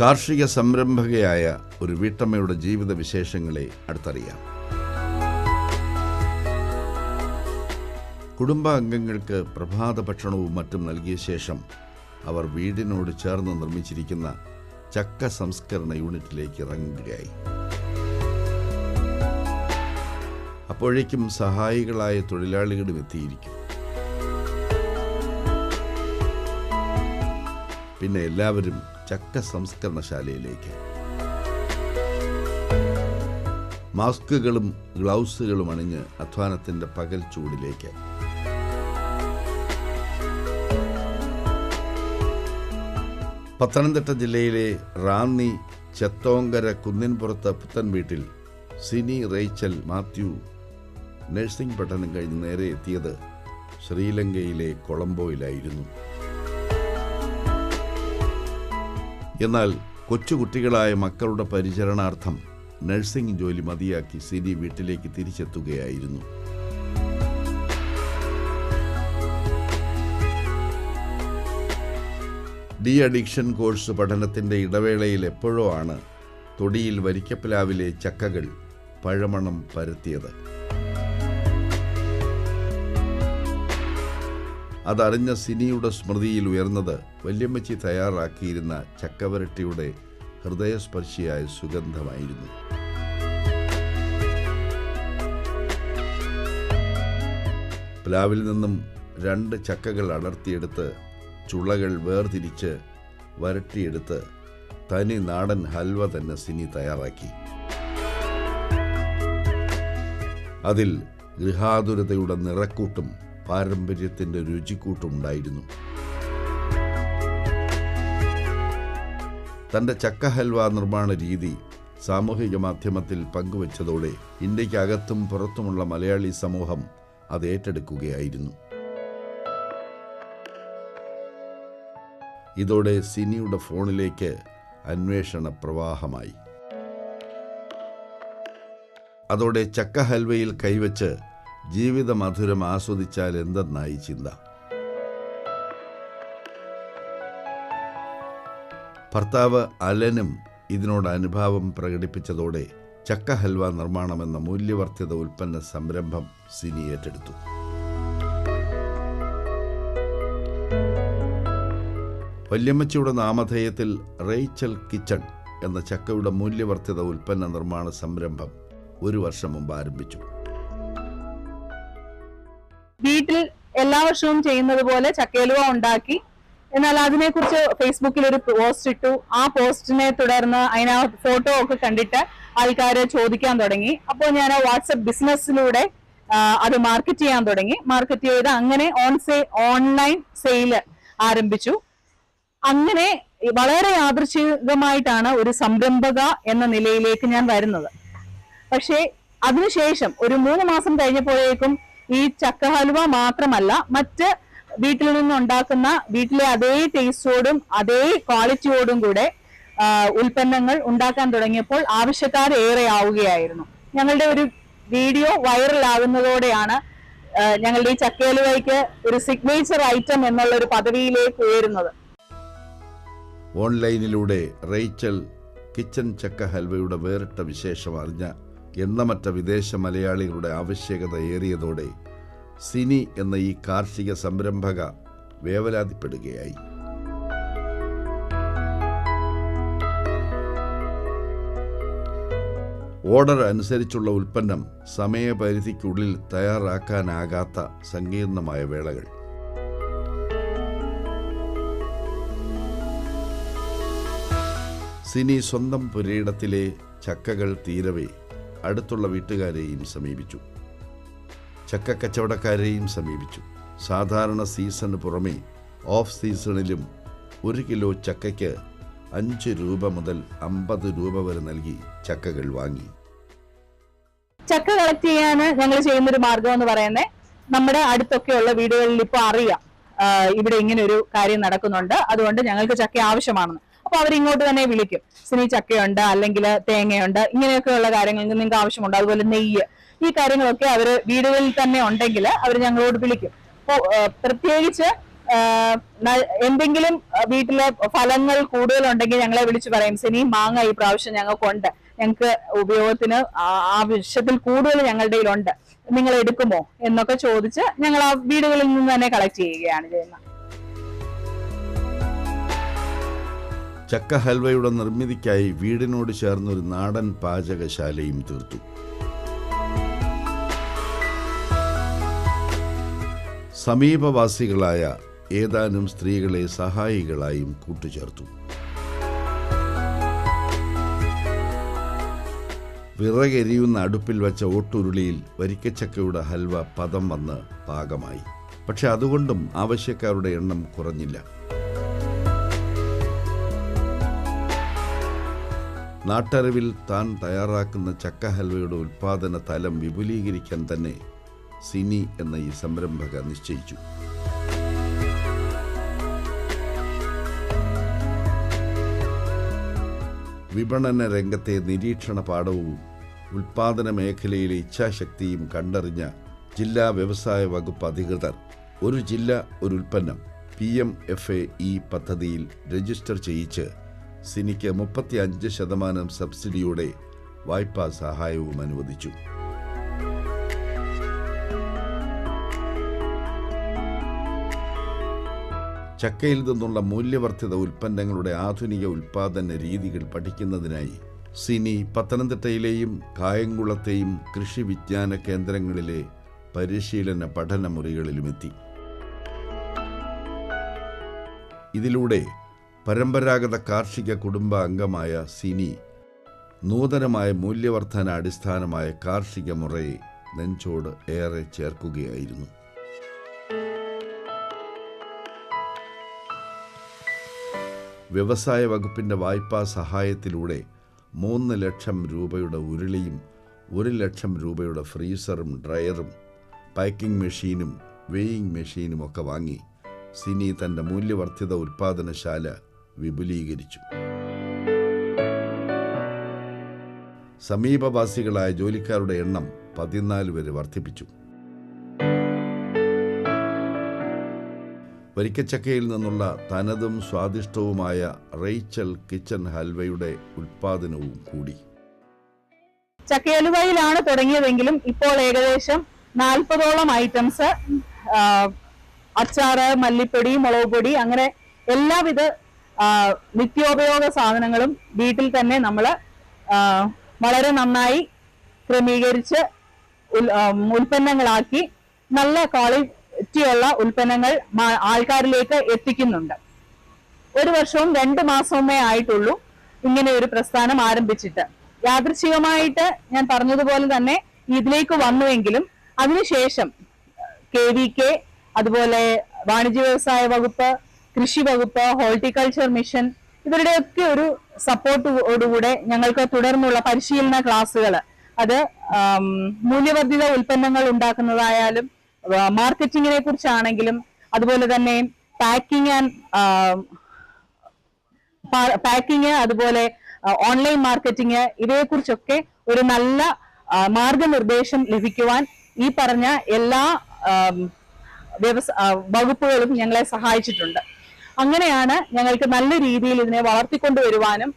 കാർഷിക സംരംഭകയായ ഒരു വീട്ടമ്മയുടെ ജീവിത വിശേഷങ്ങളെ അടുത്തറിയാം. കുടുംബാംഗങ്ങൾക്ക് പ്രഭാത ഭക്ഷണവും മറ്റും നൽകിയ ശേഷം അവർ വീടിനോട് ചേർന്ന് നിർമ്മിച്ചിരിക്കുന്ന ചക്ക സംസ്കരണ യൂണിറ്റിലേക്ക് ഇറങ്ങുകയായി. അപ്പോഴേക്കും സഹായികളായ തൊഴിലാളികളും എത്തിയിരിക്കും. പിന്നെ എല്ലാവരും ചക്ക സംസ്കരണശാലയിലേക്ക്. മാസ്കുകളും ഗ്ലൗസുകളും അണിഞ്ഞ് അധ്വാനത്തിന്റെ പകൽ ചൂടിലേക്ക്. പത്തനംതിട്ട ജില്ലയിലെ റാന്നി ചെത്തോങ്കര കുന്നിൻപുറത്ത് പുത്തൻ വീട്ടിൽ സിനി റേച്ചൽ മാത്യു നഴ്സിംഗ് പഠനം കഴിഞ്ഞ് നേരെ എത്തിയത് ശ്രീലങ്കയിലെ കൊളംബോയിലായിരുന്നു. എന്നാൽ കൊച്ചുകുട്ടികളായ മക്കളുടെ പരിചരണാർത്ഥം നഴ്സിംഗ് ജോലി മതിയാക്കി സിനി വീട്ടിലേക്ക് തിരിച്ചെത്തുകയായിരുന്നു. ഡി അഡിക്ഷൻ കോഴ്സ് പഠനത്തിന്റെ ഇടവേളയിൽ എപ്പോഴോ ആണ് തൊടിയിൽ വരിക്കപ്പിലാവിലെ ചക്കകൾ പഴമണം പരത്തിയത്. അതറിഞ്ഞ സിനിയുടെ സ്മൃതിയിൽ ഉയർന്നത് വല്യമ്മച്ചി തയ്യാറാക്കിയിരുന്ന ചക്കവരട്ടിയുടെ ഹൃദയസ്പർശിയായ സുഗന്ധമായിരുന്നു. പ്ലാവിൽ നിന്നും രണ്ട് ചക്കകൾ അടർത്തിയെടുത്ത് ചുളകൾ വേർതിരിച്ച് വരട്ടിയെടുത്ത് തനി നാടൻ ഹൽവ തന്നെ സിനി തയ്യാറാക്കി. അതിൽ ഗൃഹാതുരതയുടെ നിറക്കൂട്ടും പാരമ്പര്യത്തിന്റെ രുചിക്കൂട്ടുണ്ടായിരുന്നു. തന്റെ ചക്ക ഹൽവ നിർമ്മാണ രീതി സാമൂഹിക മാധ്യമത്തിൽ പങ്കുവച്ചതോടെ ഇന്ത്യക്കകത്തും പുറത്തുമുള്ള മലയാളി സമൂഹം അത് ഏറ്റെടുക്കുകയായിരുന്നു. ഇതോടെ സിനിയുടെ ഫോണിലേക്ക് അന്വേഷണ പ്രവാഹമായി. അതോടെ ചക്ക ഹൽവയിൽ കൈവച്ച് ജീവിത മധുരം ആസ്വദിച്ചാൽ എന്തെന്നായി ചിന്ത? ഭർത്താവ് അലനും ഇതിനോട് അനുഭാവം പ്രകടിപ്പിച്ചതോടെ ചക്ക ഹൽവ നിർമ്മാണമെന്ന മൂല്യവർദ്ധിത ഉൽപ്പന്ന സംരംഭം സിനി ഏറ്റെടുത്തു. വല്യമ്മച്ചിയുടെ നാമധേയത്തിൽ റേച്ചൽ കിച്ചൺ എന്ന ചക്കയുടെ മൂല്യവർദ്ധിത ഉൽപ്പന്ന നിർമ്മാണ സംരംഭം ഒരു വർഷം മുമ്പ് ആരംഭിച്ചു. വീട്ടിൽ എല്ലാ വർഷവും ചെയ്യുന്നത് പോലെ ചക്കേലുവ ഉണ്ടാക്കി. എന്നാൽ അതിനെക്കുറിച്ച് ഫേസ്ബുക്കിൽ ഒരു പോസ്റ്റ് ഇട്ടു. ആ പോസ്റ്റിനെ തുടർന്ന് അതിനാ ഫോട്ടോ ഒക്കെ കണ്ടിട്ട് ആൾക്കാര് ചോദിക്കാൻ തുടങ്ങി. അപ്പോൾ ഞാൻ ആ വാട്സപ്പ് ബിസിനസ്സിലൂടെ അത് മാർക്കറ്റ് ചെയ്യാൻ തുടങ്ങി. മാർക്കറ്റ് ചെയ്ത് അങ്ങനെ ഓൺ സേ ഓൺലൈൻ സെയിൽ ആരംഭിച്ചു. അങ്ങനെ വളരെ യാദൃശികമായിട്ടാണ് ഒരു സംരംഭക എന്ന നിലയിലേക്ക് ഞാൻ വരുന്നത്. പക്ഷേ അതിനുശേഷം ഒരു മൂന്ന് മാസം കഴിഞ്ഞപ്പോഴേക്കും ഈ ചക്ക ഹലുവ മാത്രമല്ല മറ്റ് വീട്ടിൽ നിന്നുണ്ടാക്കുന്ന വീട്ടിലെ അതേ ടേസ്റ്റോടും അതേ ക്വാളിറ്റിയോടും കൂടെ ഉൽപ്പന്നങ്ങൾ ഉണ്ടാക്കാൻ തുടങ്ങിയപ്പോൾ ആവശ്യക്കാർ ഏറെ ആവുകയായിരുന്നു. ഞങ്ങളുടെ ഒരു വീഡിയോ വൈറൽ ആകുന്നതോടെയാണ് ഞങ്ങളുടെ ഈ ചക്കയലുവയ്ക്ക് ഒരു സിഗ്നേച്ചർ ഐറ്റം എന്നുള്ള ഒരു പദവിയിലേക്ക് ഉയരുന്നത്. ഓൺലൈനിലൂടെ റേച്ചൽ കിച്ചൺ ചക്ക ഹൽവയുടെ വേറിട്ട വിശേഷം അറിഞ്ഞ എണ്ണമറ്റ വിദേശ മലയാളികളുടെ ആവശ്യകത ഏറിയതോടെ സിനി എന്ന ഈ കാർഷിക സംരംഭക വേവലാതിപ്പെടുകയായി. ഓർഡർ അനുസരിച്ചുള്ള ഉൽപ്പന്നം സമയപരിധിക്കുള്ളിൽ തയ്യാറാക്കാനാകാത്ത സങ്കീർണമായ വേളകൾ. സിനി സ്വന്തം പുരയിടത്തിലെ ചക്കകൾ തീരവേ അടുത്തുള്ള വീട്ടുകാരെയും സമീപിച്ചു. ചക്ക കച്ചവടക്കാരെയും സമീപിച്ചു. സാധാരണ സീസണിന് പുറമേ ഓഫ് സീസണിലും ഒരു കിലോ ചക്കയ്ക്ക് അഞ്ച് രൂപ മുതൽ അമ്പത് രൂപ വരെ നൽകി ചക്കകൾ വാങ്ങി. ചക്ക കളക്ട് ചെയ്യാണ് ഞങ്ങൾ ചെയ്യുന്ന ഒരു മാർഗം എന്ന് പറയുന്നത് നമ്മുടെ അടുത്തൊക്കെയുള്ള വീടുകളിൽ ഇപ്പൊ അറിയാം ഇവിടെ ഇങ്ങനെ ഒരു കാര്യം നടക്കുന്നുണ്ട്. അതുകൊണ്ട് ഞങ്ങൾക്ക് ചക്ക ആവശ്യമാണെന്ന് അപ്പൊ അവർ ഇങ്ങോട്ട് തന്നെ വിളിക്കും. സിനി ചക്കയുണ്ട് അല്ലെങ്കിൽ തേങ്ങയുണ്ട് ഇങ്ങനെയൊക്കെയുള്ള കാര്യങ്ങൾ നിങ്ങൾക്ക് ആവശ്യമുണ്ട്. അതുപോലെ നെയ്യ്. ഈ കാര്യങ്ങളൊക്കെ അവർ വീടുകളിൽ തന്നെ ഉണ്ടെങ്കിൽ അവർ ഞങ്ങളോട് വിളിക്കും. അപ്പോൾ പ്രത്യേകിച്ച് എന്തെങ്കിലും വീട്ടിലെ ഫലങ്ങൾ കൂടുതലുണ്ടെങ്കിൽ ഞങ്ങളെ വിളിച്ചു പറയും സിനി മാങ്ങ ഈ പ്രാവശ്യം ഞങ്ങൾക്കുണ്ട്. ഞങ്ങൾക്ക് ഉപയോഗത്തിന് ആവശ്യത്തിൽ കൂടുതൽ ഞങ്ങളുടെ കയ്യിലുണ്ട്. നിങ്ങൾ എടുക്കുമോ? എന്നൊക്കെ ചോദിച്ച് ഞങ്ങൾ ആ വീടുകളിൽ നിന്ന് തന്നെ കളക്ട് ചെയ്യുകയാണ് ചെയ്യുന്നത്. ചക്ക ഹൽവയുടെ നിർമ്മിതിക്കായി വീടിനോട് ചേർന്നൊരു നാടൻ പാചകശാലയും തീർത്തു. സമീപവാസികളായ ഏതാനും സ്ത്രീകളെ സഹായികളായും കൂട്ടുചേർത്തു. വിറകെരിയുന്ന അടുപ്പിൽ വെച്ച ഓട്ടുരുളിയിൽ വരിക്കച്ചക്കയുടെ ഹൽവ പദം വന്ന് പാകമായി. പക്ഷെ അതുകൊണ്ടും ആവശ്യക്കാരുടെ എണ്ണം കുറഞ്ഞില്ല. നാട്ടറിവിൽ താൻ തയ്യാറാക്കുന്ന ചക്ക ഹൽവയുടെ ഉൽപാദന തലം വിപുലീകരിക്കാൻ തന്നെ സിനി എന്ന ഈ സംരംഭക നിശ്ചയിച്ചു. വിപണന രംഗത്തെ നിരീക്ഷണ പാഠവും ഉൽപാദന മേഖലയിലെ ഇച്ഛാശക്തിയും കണ്ടറിഞ്ഞ ജില്ലാ വ്യവസായ വകുപ്പ് അധികൃതർ ഒരു ജില്ല ഒരു ഉൽപ്പന്നം P M F A E പദ്ധതിയിൽ രജിസ്റ്റർ ചെയ്യിച്ച് സിനിക്ക് മുപ്പത്തി അഞ്ച് ശതമാനം സബ്സിഡിയോടെ വായ്പാ സഹായവും അനുവദിച്ചു. ചക്കയിൽ നിന്നുള്ള മൂല്യവർദ്ധിത ഉൽപ്പന്നങ്ങളുടെ ആധുനിക ഉൽപാദന രീതികൾ പഠിക്കുന്നതിനായി സിനി പത്തനംതിട്ടയിലെയും കായംകുളത്തെയും കൃഷി വിജ്ഞാന കേന്ദ്രങ്ങളിലെ പരിശീലന പഠന മുറികളിലുമെത്തി ഇതിലൂടെ പരമ്പരാഗത കാർഷിക കുടുംബ അംഗമായ സിനി നൂതനമായ മൂല്യവർദ്ധന അടിസ്ഥാനമായ കാർഷിക മുറയെ നെഞ്ചോട് ഏറെ ചേർക്കുകയായിരുന്നു. വ്യവസായ വകുപ്പിന്റെ വായ്പാ സഹായത്തിലൂടെ മൂന്ന് ലക്ഷം രൂപയുടെ ഉരുളിയും ഒരു ലക്ഷം രൂപയുടെ ഫ്രീസറും ഡ്രയറും പാക്കിംഗ് മെഷീനും വെയിങ് മെഷീനും ഒക്കെ വാങ്ങി സിനി തന്റെ മൂല്യവർദ്ധിത ഉൽപാദനശാല വിപുലീകരിച്ചു. സമീപവാസികളായ ജോലിക്കാരുടെ എണ്ണം പതിനാല് വരെ വർദ്ധിപ്പിച്ചു. വരിക്കച്ചക്കയിൽ നിന്നുള്ള തനതും സ്വാദിഷ്ടവുമായ റേച്ചൽ കിച്ചൺ ഹൽവയുടെ ഉൽപാദനവും കൂടി. ചക്കയലുവയിലാണ് തുടങ്ങിയതെങ്കിലും ഇപ്പോൾ ഏകദേശം നാൽപ്പതോളം ഐറ്റംസ് അച്ചാറ് മല്ലിപ്പൊടി മുളക് പൊടി അങ്ങനെ എല്ലാവിധ നിത്യോപയോഗ സാധനങ്ങളും വീട്ടിൽ തന്നെ നമ്മൾ വളരെ നന്നായി ക്രമീകരിച്ച് ഉൽപ്പന്നങ്ങളാക്കി നല്ല ക്വാളിറ്റിയുള്ള ഉൽപ്പന്നങ്ങൾ ആൾക്കാരിലേക്ക് എത്തിക്കുന്നുണ്ട്. ഒരു വർഷവും രണ്ട് മാസവുമേ ആയിട്ടുള്ളൂ ഇങ്ങനെ ഒരു പ്രസ്ഥാനം ആരംഭിച്ചിട്ട്. യാദൃശികമായിട്ട് ഞാൻ പറഞ്ഞതുപോലെ തന്നെ ഇതിലേക്ക് വന്നുവെങ്കിലും അതിനുശേഷം കെ വി കെ അതുപോലെ വാണിജ്യ വ്യവസായ വകുപ്പ് കൃഷി വകുപ്പ് ഹോർട്ടിക്കൾച്ചർ മിഷൻ ഇവരുടെയൊക്കെ ഒരു സപ്പോർട്ടോടുകൂടെ ഞങ്ങൾക്ക് തുടർന്നുള്ള പരിശീലന ക്ലാസ്സുകൾ അത് മൂല്യവർദ്ധിത ഉൽപ്പന്നങ്ങൾ ഉണ്ടാക്കുന്നതായാലും മാർക്കറ്റിങ്ങിനെ കുറിച്ചാണെങ്കിലും അതുപോലെ തന്നെ പാക്കിംഗ് ആൻഡ് പാക്കിംഗ് അതുപോലെ ഓൺലൈൻ മാർക്കറ്റിംഗ് ഇവയെക്കുറിച്ചൊക്കെ ഒരു നല്ല മാർഗനിർദ്ദേശം ലഭിക്കുവാൻ ഈ പറഞ്ഞ എല്ലാ വ്യവസ വകുപ്പുകളും ഞങ്ങളെ സഹായിച്ചിട്ടുണ്ട്. അങ്ങനെയാണ് ഞങ്ങൾക്ക് നല്ല രീതിയിൽ ഇതിനെ വളർത്തിക്കൊണ്ടുവരുവാനും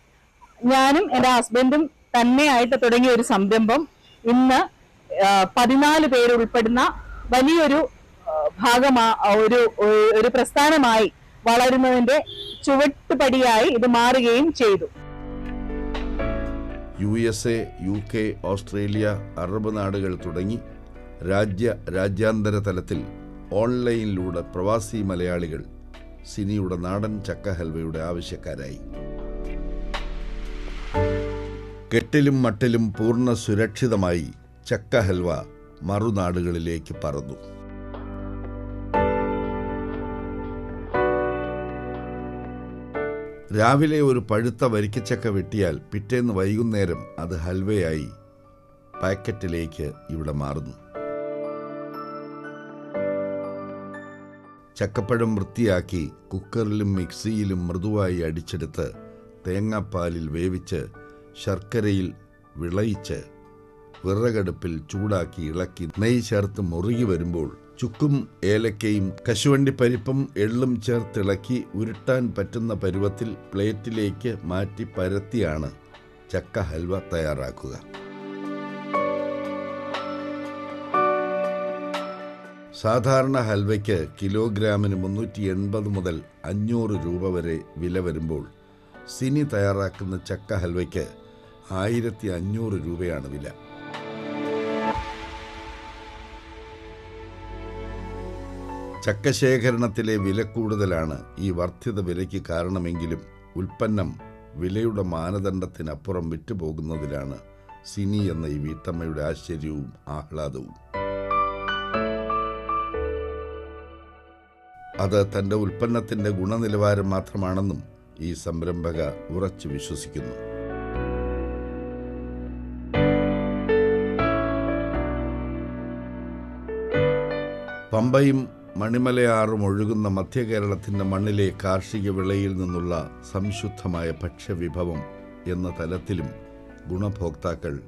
ഞാനും എന്റെ ഹസ്ബൻഡും തന്നെയായിട്ട് തുടങ്ങിയ ഒരു സംരംഭം ഇന്ന് പതിനാല് പേരുൾപ്പെടുന്ന വലിയൊരു ഭാഗമാ ഒരു- ഒരു പ്രസ്ഥാനമായി വളരുന്നതിന്റെ ചുവട്ടുപടിയായി ഇത് മാറുകയും ചെയ്തു. U S A U K Australia Arab നാടുകൾ തുടങ്ങി രാജ്യ രാജ്യാന്തര തലത്തിൽ ഓൺലൈനിലൂടെ പ്രവാസി മലയാളികൾ സിനിയുടെ നാടൻ ചക്ക ഹൽവയുടെ ആവശ്യക്കാരായി. കെട്ടിലും മട്ടിലും പൂർണ സുരക്ഷിതമായി ചക്ക ഹൽവ മറുനാടുകളിലേക്ക് പറന്നു. രാവിലെ ഒരു പഴുത്ത വരിക്കച്ചക്ക വെട്ടിയാൽ പിറ്റേന്ന് വൈകുന്നേരം അത് ഹൽവയായി പാക്കറ്റിലേക്ക് ഇവിടെ മാറുന്നു. ചക്കപ്പഴം വൃത്തിയാക്കി കുക്കറിലും മിക്സിയിലും മൃദുവായി അടിച്ചെടുത്ത് തേങ്ങാപ്പാലിൽ വേവിച്ച് ശർക്കരയിൽ വിളയിച്ച് വിറകടുപ്പിൽ ചൂടാക്കി ഇളക്കി നെയ്യ് ചേർത്ത് മുറുകി വരുമ്പോൾ ചുക്കും ഏലക്കയും കശുവണ്ടി കശുവണ്ടിപ്പരിപ്പും എള്ളും ചേർത്തിളക്കി ഉരുട്ടാൻ പറ്റുന്ന പരുവത്തിൽ പ്ലേറ്റിലേക്ക് മാറ്റി പരത്തിയാണ് ചക്ക ഹൽവ തയ്യാറാക്കുക. സാധാരണ ഹൽവയ്ക്ക് കിലോഗ്രാമിന് മുന്നൂറ്റി എൺപത് മുതൽ അഞ്ഞൂറ് രൂപ വരെ വില വരുമ്പോൾ സിനി തയ്യാറാക്കുന്ന ചക്ക ഹൽവയ്ക്ക് ആയിരത്തി അഞ്ഞൂറ് രൂപയാണ് വില. ചക്ക ശേഖരണത്തിലെ വില കൂടുതലാണ് ഈ വർദ്ധിത വിലയ്ക്ക് കാരണമെങ്കിലും ഉൽപ്പന്നം വിലയുടെ മാനദണ്ഡത്തിനപ്പുറം വിറ്റുപോകുന്നതിലാണ് സിനി എന്ന ഈ വീട്ടമ്മയുടെ ആശ്ചര്യവും ആഹ്ലാദവും. അത് തന്റെ ഉൽപ്പന്നത്തിന്റെ ഗുണനിലവാരം മാത്രമാണെന്നും ഈ സംരംഭക ഉറച്ചു വിശ്വസിക്കുന്നു. പമ്പയും മണിമലയാറും ഒഴുകുന്ന മധ്യകേരളത്തിന്റെ മണ്ണിലെ കാർഷിക വിളയിൽ നിന്നുള്ള സംശുദ്ധമായ ഭക്ഷ്യവിഭവം എന്ന തലത്തിലും ഗുണഭോക്താക്കൾ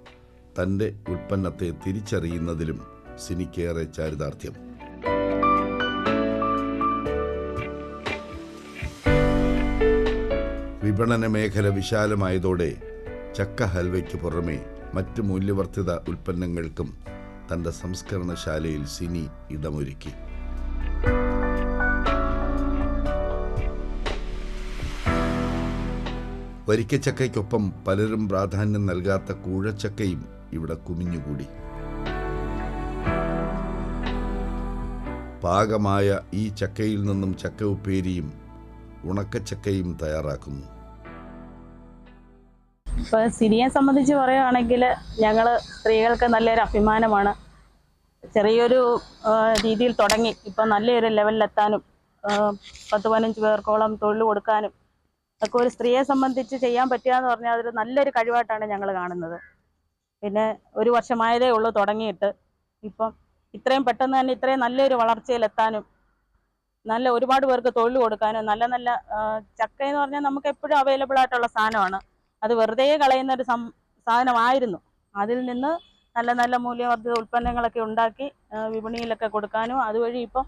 തന്റെ ഉൽപ്പന്നത്തെ തിരിച്ചറിയുന്നതിലും സിനിക്കേറെ ചാരിതാർത്ഥ്യം. വിപണന മേഖല വിശാലമായതോടെ ചക്ക ഹൽവയ്ക്ക് പുറമെ മറ്റ് മൂല്യവർദ്ധിത ഉൽപ്പന്നങ്ങൾക്കും തന്റെ സംസ്കരണശാലയിൽ സിനി ഇടമൊരുക്കി. വരിക്കച്ചക്കയ്ക്കൊപ്പം പലരും പ്രാധാന്യം നൽകാത്ത കൂഴച്ചക്കയും ഇവിടെ കുമിഞ്ഞുകൂടി. പാകമായ ഈ ചക്കയിൽ നിന്നും ചക്ക ഉപ്പേരിയും ഉണക്കച്ചക്കയും തയ്യാറാക്കുന്നു. ഇപ്പൊ സിനിയെ സംബന്ധിച്ച് പറയുകയാണെങ്കിൽ ഞങ്ങൾ സ്ത്രീകൾക്ക് നല്ലൊരു അഭിമാനമാണ്. ചെറിയൊരു രീതിയിൽ തുടങ്ങി. ഇപ്പം നല്ലൊരു ലെവലിലെത്താനും പത്ത് പതിനഞ്ച് പേർക്കോളം തൊഴിൽ കൊടുക്കാനും ഒക്കെ ഒരു സ്ത്രീയെ സംബന്ധിച്ച് ചെയ്യാൻ പറ്റുക എന്ന് പറഞ്ഞാൽ അതൊരു നല്ലൊരു കഴിവായിട്ടാണ് ഞങ്ങൾ കാണുന്നത്. പിന്നെ ഒരു വർഷമായതേ ഉള്ളൂ തുടങ്ങിയിട്ട്. ഇപ്പം ഇത്രയും പെട്ടെന്ന് തന്നെ ഇത്രയും നല്ലൊരു വളർച്ചയിലെത്താനും നല്ല ഒരുപാട് പേർക്ക് തൊഴിൽ കൊടുക്കാനും നല്ല നല്ല ചക്ക എന്ന് പറഞ്ഞാൽ നമുക്ക് എപ്പോഴും അവൈലബിൾ ആയിട്ടുള്ള സാധനമാണ്. അത് വെറുതെ കളയുന്ന ഒരു സാധനമായിരുന്നു. അതിൽ നിന്ന് നല്ല നല്ല മൂല്യവർദ്ധിത ഉൽപ്പന്നങ്ങളൊക്കെ ഉണ്ടാക്കി വിപണിയിലൊക്കെ കൊടുക്കാനും അതുവഴി ഇപ്പം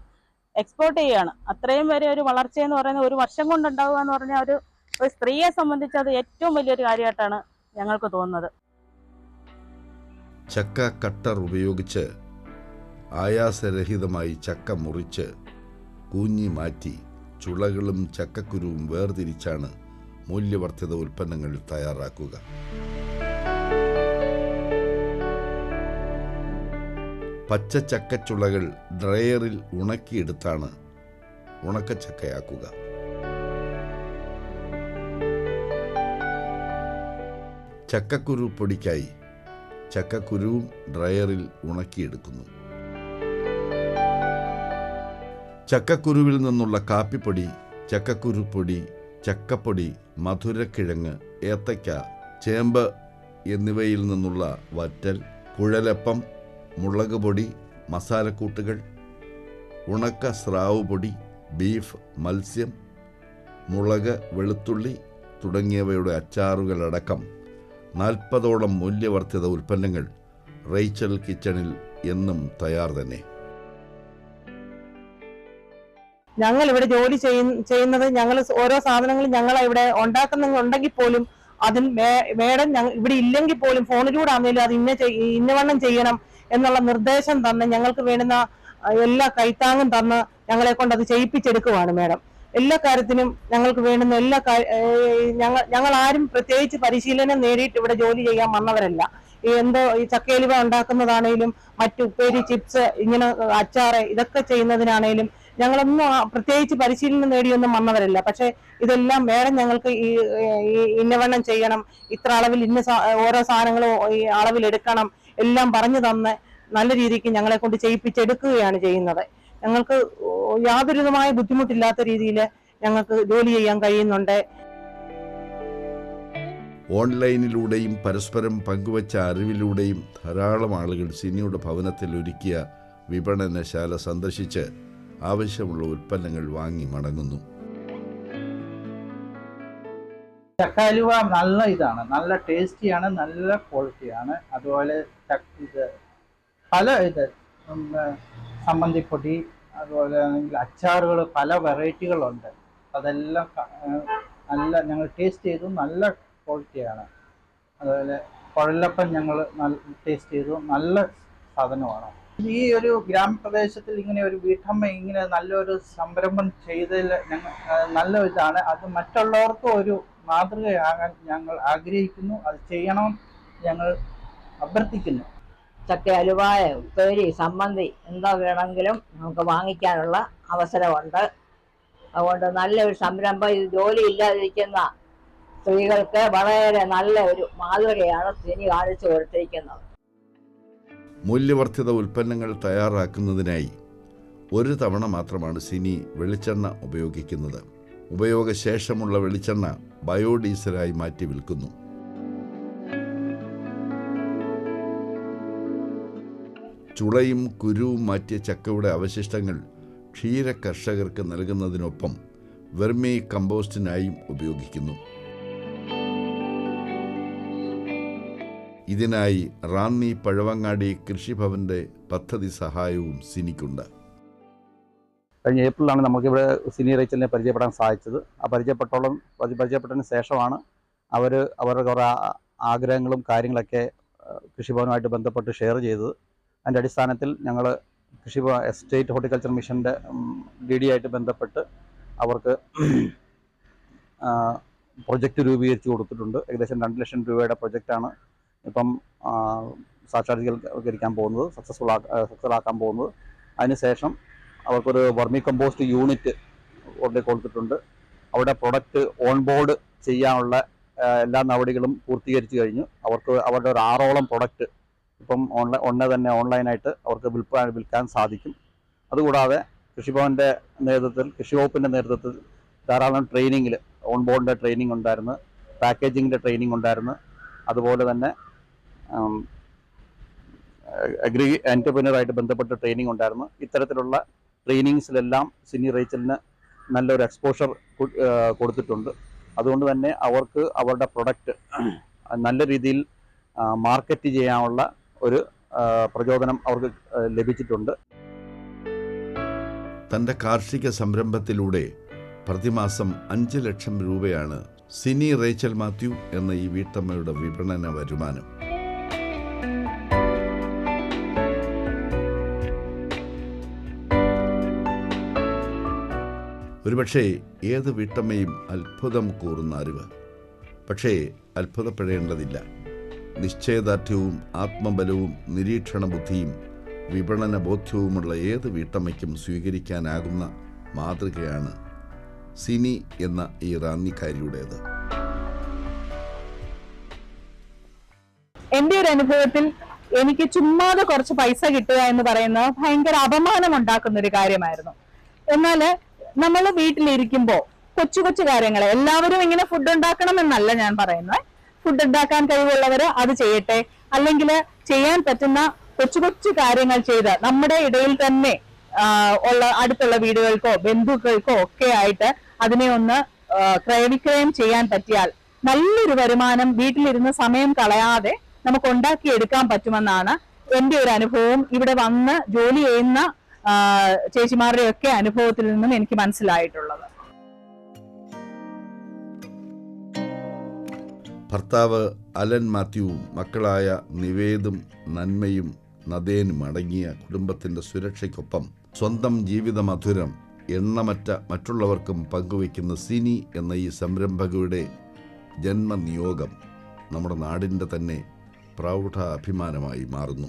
എക്സ്പോർട്ട് ചെയ്യുകയാണ് അത്രയും വരെ ഒരു വളർച്ച എന്ന് പറയുന്നത് ഒരു വർഷം കൊണ്ടുണ്ടാവുക എന്ന് പറഞ്ഞാൽ ഒരു ഒരു സ്ത്രീയെ സംബന്ധിച്ച് അത് ഏറ്റവും വലിയൊരു കാര്യമായിട്ടാണ് ഞങ്ങൾക്ക് തോന്നുന്നത്. ചക്ക കട്ടർ ഉപയോഗിച്ച് ആയാസരഹിതമായി ചക്ക മുറിച്ച് കൂഞ്ഞി മാറ്റി ചുളകളും ചക്കക്കുരുവും വേർതിരിച്ചാണ് മൂല്യവർദ്ധിത ഉൽപ്പന്നങ്ങൾ തയ്യാറാക്കുക. പച്ച ചക്കച്ചുളകൾ ഡ്രയറിൽ ഉണക്കിയെടുത്താണ് ഉണക്കച്ചക്കയാക്കുക. ചക്കക്കുരു പൊടിക്കായി ചക്കക്കുരുവും ഡ്രയറിൽ ഉണക്കിയെടുക്കുന്നു. ചക്കക്കുരുവിൽ നിന്നുള്ള കാപ്പിപ്പൊടി ചക്കക്കുരു പൊടി ചക്കപ്പൊടി മധുരക്കിഴങ്ങ് ഏത്തയ്ക്ക ചേമ്പ് എന്നിവയിൽ നിന്നുള്ള വറ്റൽ കുഴലപ്പം മുളക് പൊടി മസാലക്കൂട്ടുകൾ ഉണക്ക സ്രാവ് പൊടി ബീഫ് മത്സ്യം മുളക് വെളുത്തുള്ളി തുടങ്ങിയവയുടെ അച്ചാറുകളടക്കം നാൽപ്പതോളം മൂല്യവർദ്ധിത ഉൽപ്പന്നങ്ങൾ റേച്ചൽ കിച്ചണിൽ എന്നും തയ്യാർ തന്നെ. ഞങ്ങൾ ഇവിടെ ജോലി ചെയ്യുന്ന- ചെയ്യുന്നത് ഞങ്ങൾ ഓരോ സാധനങ്ങളും ഞങ്ങൾ ഇവിടെ ഉണ്ടാക്കുന്നുണ്ടെങ്കിൽ പോലും അതിൽ മേഡം ഇവിടെ ഇല്ലെങ്കിൽ പോലും ഫോണിലൂടെ ആണെങ്കിലും അത് ഇന്ന ഇന്നവണ്ണം ചെയ്യണം എന്നുള്ള നിർദ്ദേശം തന്ന് ഞങ്ങൾക്ക് വേണ്ടുന്ന എല്ലാ കൈത്താങ്ങും തന്ന് ഞങ്ങളെ കൊണ്ട് അത് ചെയ്യിപ്പിച്ചെടുക്കുവാണ് മേഡം. എല്ലാ കാര്യത്തിനും ഞങ്ങൾക്ക് വേണ്ടുന്ന എല്ലാ ഞങ്ങൾ ഞങ്ങൾ ആരും പ്രത്യേകിച്ച് പരിശീലനം നേടിയിട്ട് ഇവിടെ ജോലി ചെയ്യാൻ വന്നവരല്ല. ഈ എന്തോ ഈ ചക്കയിലുവ ഉണ്ടാക്കുന്നതാണേലും മറ്റു ഉപ്പേരി ചിപ്സ് ഇങ്ങനെ അച്ചാറ് ഇതൊക്കെ ചെയ്യുന്നതിനാണേലും ഞങ്ങളൊന്നും പ്രത്യേകിച്ച് പരിശീലനം നേടിയൊന്നും വന്നവരല്ല. പക്ഷെ ഇതെല്ലാം വേറെ ഞങ്ങൾക്ക് ഈ ഈ ഇന്നവണ്ണം ചെയ്യണം. ഇത്ര അളവിൽ ഇന്ന ഓരോ സാധനങ്ങളും ഈ അളവിൽ എടുക്കണം. എല്ലാം പറഞ്ഞു തന്ന് നല്ല രീതിക്ക് ഞങ്ങളെ കൊണ്ട് ചെയ്യിപ്പിച്ചെടുക്കുകയാണ് ചെയ്യുന്നത്. ഞങ്ങൾക്ക് യാതൊരുവിധമായ ബുദ്ധിമുട്ടില്ലാത്ത രീതിയിൽ ഞങ്ങൾക്ക് ജോലി ചെയ്യാൻ കഴിയുന്നുണ്ട്. ഓൺലൈനിലൂടെയും പരസ്പരം പങ്കുവച്ച അറിവിലൂടെയും ധാരാളം ആളുകൾ സിനിയുടെ ഭവനത്തിൽ ഒരുക്കിയ വിപണനശാല സന്ദർശിച്ച് ആവശ്യമുള്ള ഉൽപ്പന്നങ്ങൾ വാങ്ങി മടങ്ങുന്നു. ചക്കാലുവ നല്ല ഇതാണ്. നല്ല ടേസ്റ്റിയാണ് നല്ല ക്വാളിറ്റിയാണ്. അതുപോലെ ഇത് പല ഇത് സമ്മന്തിപ്പൊടി അതുപോലെ അച്ചാറുകൾ പല വെറൈറ്റികളുണ്ട്. അതെല്ലാം നല്ല ഞങ്ങൾ ടേസ്റ്റ് ചെയ്തു നല്ല ക്വാളിറ്റിയാണ്. അതുപോലെ കുഴലപ്പം ഞങ്ങൾ ടേസ്റ്റ് ചെയ്തു നല്ല സാധനമാണ്. ഈ ഒരു ഗ്രാമപ്രദേശത്തിൽ ഇങ്ങനെ ഒരു വീട്ടമ്മ ഇങ്ങനെ നല്ലൊരു സംരംഭം ചെയ്തതിൽ ഞങ്ങൾ നല്ല ഇതാണ് അത് മറ്റുള്ളവർക്കും ഒരു മാതൃകയാകാൻ ഞങ്ങൾ ആഗ്രഹിക്കുന്നു. അത് ചെയ്യണം ഞങ്ങൾ അഭ്യർത്ഥിക്കുന്നു. ചക്ക അലുവായ ഉപ്പേരി സമ്മന്തി എന്തോ വേണമെങ്കിലും നമുക്ക് വാങ്ങിക്കാനുള്ള അവസരമുണ്ട്. അതുകൊണ്ട് നല്ലൊരു സംരംഭം. ഇത് ജോലി ഇല്ലാതിരിക്കുന്ന സ്ത്രീകൾക്ക് വളരെ നല്ല ഒരു മാതൃകയാണ് സിനി കാണിച്ചു കൊടുത്തിരിക്കുന്നത്. മൂല്യവർദ്ധിത ഉൽപ്പന്നങ്ങൾ തയ്യാറാക്കുന്നതിനായി ഒരു തവണ മാത്രമാണ് സിനി വെളിച്ചെണ്ണ ഉപയോഗിക്കുന്നത്. ഉപയോഗശേഷമുള്ള വെളിച്ചെണ്ണ ബയോഡീസലായി മാറ്റി വിൽക്കുന്നു. ചുളയും കുരുവും മാറ്റിയ ചക്കയുടെ അവശിഷ്ടങ്ങൾ ക്ഷീര കർഷകർക്ക് നൽകുന്നതിനൊപ്പം വെർമി കമ്പോസ്റ്റിനായും ഉപയോഗിക്കുന്നു. ഇതിനായി റാന്നി പഴവങ്ങാടി കൃഷിഭവന്റെ പദ്ധതി സഹായവും സിനിക്കുണ്ട്. കഴിഞ്ഞ ഏപ്രിലാണ് നമുക്കിവിടെ സിനി റേച്ചലിനെ പരിചയപ്പെടാൻ സാധിച്ചത്. ആ പരിചയപ്പെട്ടോളം പരി- പരിചയപ്പെട്ടതിന് ശേഷമാണ് അവർ അവരുടെ കുറേ ആഗ്രഹങ്ങളും കാര്യങ്ങളൊക്കെ കൃഷിഭവനുമായിട്ട് ബന്ധപ്പെട്ട് ഷെയർ ചെയ്തത്. അതിന്റെ അടിസ്ഥാനത്തിൽ ഞങ്ങൾ കൃഷി എസ്റ്റേറ്റ് ഹോർട്ടിക്കൾച്ചർ മിഷന്റെ ഡി ഡി ആയിട്ട് ബന്ധപ്പെട്ട് അവർക്ക് പ്രൊജക്റ്റ് രൂപീകരിച്ച് കൊടുത്തിട്ടുണ്ട്. ഏകദേശം രണ്ട് ലക്ഷം രൂപയുടെ പ്രൊജക്റ്റാണ് ഇപ്പം സാക്ഷാത്കരിക്കാൻ പോകുന്നത് സക്സസ്ഫുൾ സക്സസ്ഫുൾ ആക്കാൻ പോകുന്നത്. അതിനുശേഷം അവർക്കൊരു വർമി കമ്പോസ്റ്റ് യൂണിറ്റ് ഉടനെ കൊടുത്തിട്ടുണ്ട്. അവിടെ പ്രൊഡക്റ്റ് ഓൺ ബോർഡ് ചെയ്യാനുള്ള എല്ലാ നടപടികളും പൂർത്തീകരിച്ചു കഴിഞ്ഞു. അവർക്ക് അവരുടെ ഒരു ആറോളം പ്രൊഡക്റ്റ് ഇപ്പം ഓൺലൈൻ ഉടനെ തന്നെ ഓൺലൈനായിട്ട് അവർക്ക് വിൽപ്പാൻ വിൽക്കാൻ സാധിക്കും. അതുകൂടാതെ കൃഷിഭവന്റെ നേതൃത്വത്തിൽ കൃഷി വകുപ്പിന്റെ നേതൃത്വത്തിൽ ധാരാളം ട്രെയിനിങ്ങിൽ ഓൺ ബോർഡിന്റെ ട്രെയിനിങ് ഉണ്ടായിരുന്നു പാക്കേജിങ്ങിന്റെ ട്രെയിനിങ് ഉണ്ടായിരുന്നു. അതുപോലെ തന്നെ അഗ്രി എന്റർപ്രീനറായിട്ട് ബന്ധപ്പെട്ട ട്രെയിനിങ് ഉണ്ടായിരുന്നു. ഇത്തരത്തിലുള്ള ട്രെയിനിങ്സിലെല്ലാം സിനി റേച്ചലിന് നല്ലൊരു എക്സ്പോഷർ കൊടുത്തിട്ടുണ്ട്. അതുകൊണ്ട് തന്നെ അവർക്ക് അവരുടെ പ്രൊഡക്റ്റ് നല്ല രീതിയിൽ മാർക്കറ്റ് ചെയ്യാനുള്ള ഒരു പ്രചോദനം അവർക്ക് ലഭിച്ചിട്ടുണ്ട്. തന്റെ കാർഷിക സംരംഭത്തിലൂടെ പ്രതിമാസം അഞ്ച് ലക്ഷം രൂപയാണ് സിനി റേച്ചൽ മാത്യു എന്ന ഈ വീട്ടമ്മയുടെ വിപണന വരുമാനം. ഒരുപക്ഷെ ഏത് വീട്ടമ്മയും അത്ഭുതം കൂറുന്ന അറിവ്. പക്ഷേ അത്ഭുതപ്പെടേണ്ടതില്ല. നിശ്ചയദാർഢ്യവും ആത്മബലവും നിരീക്ഷണ ബുദ്ധിയും വിപണന ബോധ്യവുമുള്ള ഏത് വീട്ടമ്മയ്ക്കും സ്വീകരിക്കാനാകുന്ന മാതൃകയാണ് സിനി എന്ന ഈ റാന്നിക്കാരിയുടേത്. എന്റെ ഒരു അനുഭവത്തിൽ എനിക്ക് ചുമ്മാതെ കുറച്ച് പൈസ കിട്ടുക എന്ന് പറയുന്നത് ഭയങ്കര അപമാനം ഉണ്ടാക്കുന്ന ഒരു കാര്യമായിരുന്നു. എന്നാൽ നമ്മൾ വീട്ടിലിരിക്കുമ്പോ കൊച്ചു കൊച്ചു കാര്യങ്ങൾ എല്ലാവരും ഇങ്ങനെ ഫുഡ് ഉണ്ടാക്കണം എന്നല്ല ഞാൻ പറയുന്നത്. ഫുഡ് ഉണ്ടാക്കാൻ കഴിവുള്ളവർ അത് ചെയ്യട്ടെ. അല്ലെങ്കിൽ ചെയ്യാൻ പറ്റുന്ന കൊച്ചു കൊച്ചു കാര്യങ്ങൾ ചെയ്ത് നമ്മുടെ ഇടയിൽ തന്നെ ഉള്ള അടുത്തുള്ള വീടുകൾക്കോ ബന്ധുക്കൾക്കോ ഒക്കെ ആയിട്ട് അതിനെ ഒന്ന് ക്രയവിക്രയം ചെയ്യാൻ പറ്റിയാൽ നല്ലൊരു വരുമാനം വീട്ടിലിരുന്ന് സമയം കളയാതെ നമുക്ക് ഉണ്ടാക്കിയെടുക്കാൻ പറ്റുമെന്നാണ് എന്റെ ഒരു അനുഭവം. ഇവിടെ വന്ന് ജോലി ചെയ്യുന്ന ചേച്ചിമാരുടെ ഒക്കെ അനുഭവത്തിൽ നിന്നും എനിക്ക് മനസ്സിലായിട്ടുള്ളത്. ഭർത്താവ് അലൻ മാത്യുവും മക്കളായ നിവേദും നന്മയും നദേനും അടങ്ങിയ കുടുംബത്തിന്റെ സുരക്ഷയ്ക്കൊപ്പം സ്വന്തം ജീവിത മധുരം എണ്ണമറ്റ മറ്റുള്ളവർക്കും പങ്കുവയ്ക്കുന്ന സിനി എന്ന ഈ സംരംഭകയുടെ ജന്മനിയോഗം നമ്മുടെ നാടിന്റെ തന്നെ പ്രൗഢ അഭിമാനമായി മാറുന്നു.